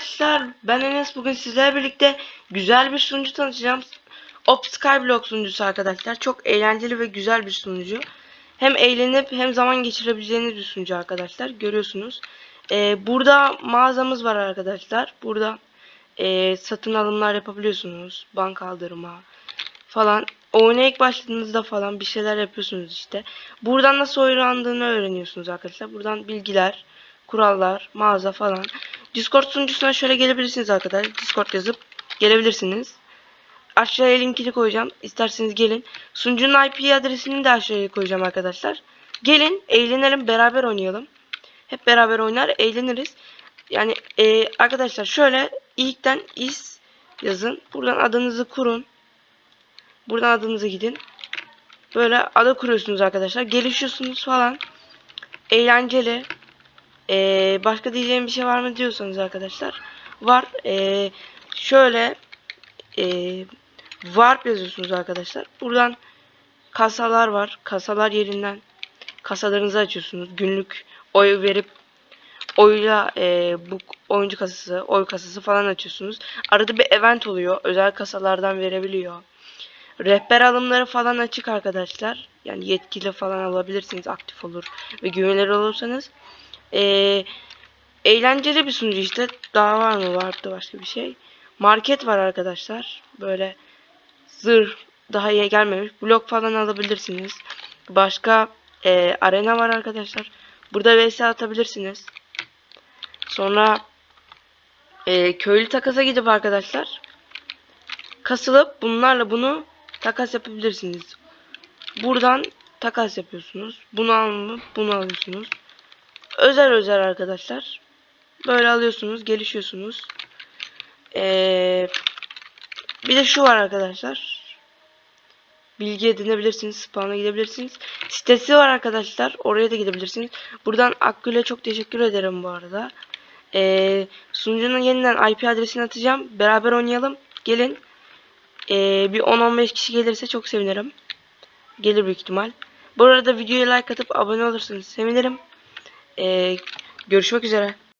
arkadaşlar ben Enes bugün sizlerle birlikte güzel bir sunucu tanıtacağım. Op Skyblock sunucusu arkadaşlar. Çok eğlenceli ve güzel bir sunucu. Hem eğlenip hem zaman geçirebileceğiniz bir sunucu arkadaşlar. Görüyorsunuz. Ee, burada mağazamız var arkadaşlar. Burada ee, satın alımlar yapabiliyorsunuz. Banka aldırma falan. Oyuna ilk başladığınızda falan bir şeyler yapıyorsunuz işte. Buradan nasıl oynandığını öğreniyorsunuz arkadaşlar. Buradan bilgiler, kurallar, mağaza falan. Discord sunucusuna şöyle gelebilirsiniz arkadaşlar. Discord yazıp gelebilirsiniz. Aşağıya linkini koyacağım. İsterseniz gelin. Sunucunun IP adresini de aşağıya koyacağım arkadaşlar. Gelin, eğlenelim, beraber oynayalım. Hep beraber oynar, eğleniriz. Yani e, arkadaşlar şöyle ilkten is yazın. Buradan adınızı kurun. Buradan adınızı gidin. Böyle ada kuruyorsunuz arkadaşlar. Gelişiyorsunuz falan. Eğlenceli. Ee, başka diyeceğim bir şey var mı diyorsanız arkadaşlar. Var. Ee, şöyle ee, warp yazıyorsunuz arkadaşlar. Buradan kasalar var. Kasalar yerinden kasalarınızı açıyorsunuz. Günlük oy verip oyla ee, bu oyuncu kasası, oy kasası falan açıyorsunuz. Arada bir event oluyor. Özel kasalardan verebiliyor. Rehber alımları falan açık arkadaşlar. Yani yetkili falan alabilirsiniz aktif olur ve güvenilir olursanız. Ee, eğlenceli bir sunucu işte. Daha var mı? Vardı başka bir şey. Market var arkadaşlar. Böyle zırh daha iyi gelmemiş. Blok falan alabilirsiniz. Başka e, arena var arkadaşlar. Burada vs atabilirsiniz. Sonra e, köylü takasa gidip arkadaşlar kasılıp bunlarla bunu takas yapabilirsiniz. Buradan takas yapıyorsunuz. Bunu alma, bunu alıyorsunuz. Özel özel arkadaşlar. Böyle alıyorsunuz, gelişiyorsunuz. Ee, bir de şu var arkadaşlar. Bilgi edinebilirsiniz, spawn'a gidebilirsiniz. Sitesi var arkadaşlar. Oraya da gidebilirsiniz. Buradan Akgül'e çok teşekkür ederim bu arada. Ee, sunucunun yeniden IP adresini atacağım. Beraber oynayalım. Gelin. Ee, bir 10-15 kişi gelirse çok sevinirim. Gelir büyük ihtimal. Bu arada videoya like atıp abone olursanız sevinirim. Ee, görüşmek üzere.